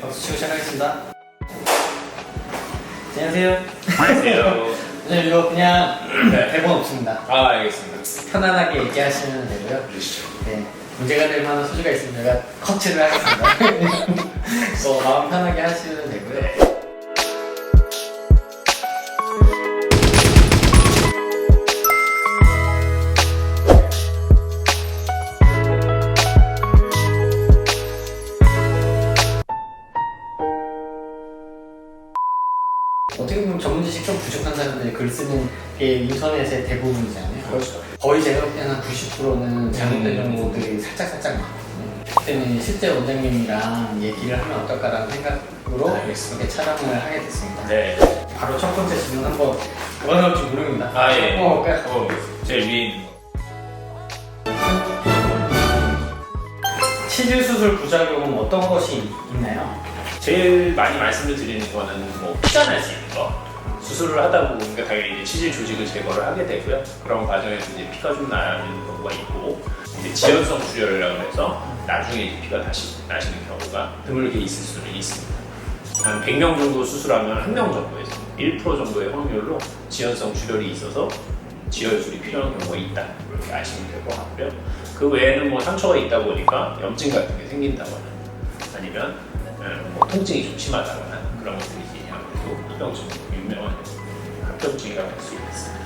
박수 치고 시작하겠습니다. 안녕하세요. 안녕하세요. 오늘 이거 그냥 네. 대본 없습니다. 아, 알겠습니다. 편안하게 얘기하시면 되고요. 그러시죠. 네. 문제가 될 만한 소지가 있으면 제가 커트를 하겠습니다. 그래서 마음 편하게 하시면 되고요. 어떻게 보면 전문 지식 좀 부족한 사람들이 글 쓰는 게 인터넷의 대부분이잖아요. 그렇죠. 거의 제가 볼 때는 한 90%는 잘못된 음. 정보들이 살짝살짝 많거든요. 그때는 실제 원장님이랑 얘기를 하면 어떨까라는 생각으로 알겠습니다. 이렇게 촬영을 하게 됐습니다. 네. 바로 첫 번째 질문 한번 뭐가 나올지 모릅니다. 아, 예. 어? 어, 제일 위에 치질 수술 부작용은 어떤 것이 있나요? 제일 많이 말씀을 드리는 거는 뭐 피가 날수 있는 거. 수술을 하다 보니까 당연히 이제 치질 조직을 제거를 하게 되고요. 그런 과정에서 이제 피가 좀 나는 경우가 있고, 이제 지연성 출혈이라고 해서 나중에 이제 피가 다시 나시는 경우가 드물게 있을 수는 있습니다. 한 100명 정도 수술하면 한 명 정도에서 1% 정도의 확률로 지연성 출혈이 있어서 지혈술이 필요한 경우가 있다. 이렇게 아시면 될 것 같고요. 그 외에는 뭐 상처가 있다 보니까 염증 같은 게 생긴다거나 아니면 음, 뭐 통증이 좀 심하다거나 그런 것들이 아무래도 합병증 유명한 합병증이라고 할 수 있습니다.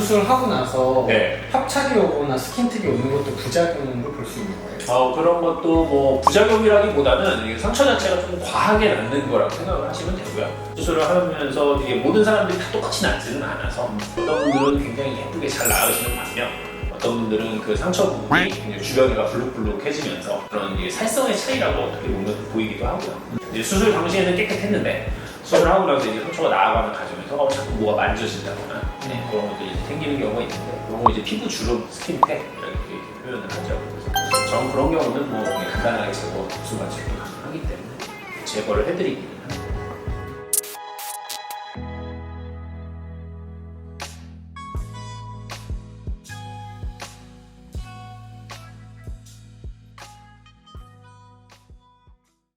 수술하고 나서 네. 협착이 오거나 스킨특이 오는 것도 부작용으로 볼 수 있는 거예요. 어, 그런 것도 뭐 부작용이라기보다는 이게 상처 자체가 좀 과하게 낫는 거라고 생각을 하시면 되고요. 수술을 하면서 이게 모든 사람들이 다 똑같이 낫지는 않아서 어떤 분들은 굉장히 예쁘게 잘 나으시는 반면 어떤 분들은 그 상처 부분이 굉장히 주변이가 불룩불룩해지면서 그런 이게 살성의 차이라고 어떻게 보면 보이기도 하고요. 이제 수술 당시에는 깨끗했는데 수술하고 나서 이제 상처가 나아가는 과정에서 어, 자꾸 뭐가 만져진다거나 네, 그런 것들이 이제 생기는 경우가 있는데 그런 거 이제 피부 주름 스킨팩 이렇게 표현을 하죠. 그래서 저는 그런 경우는 뭐 그냥 간단하게 제거 같이 가능하기 때문에 제거를 해드리기는 합니다.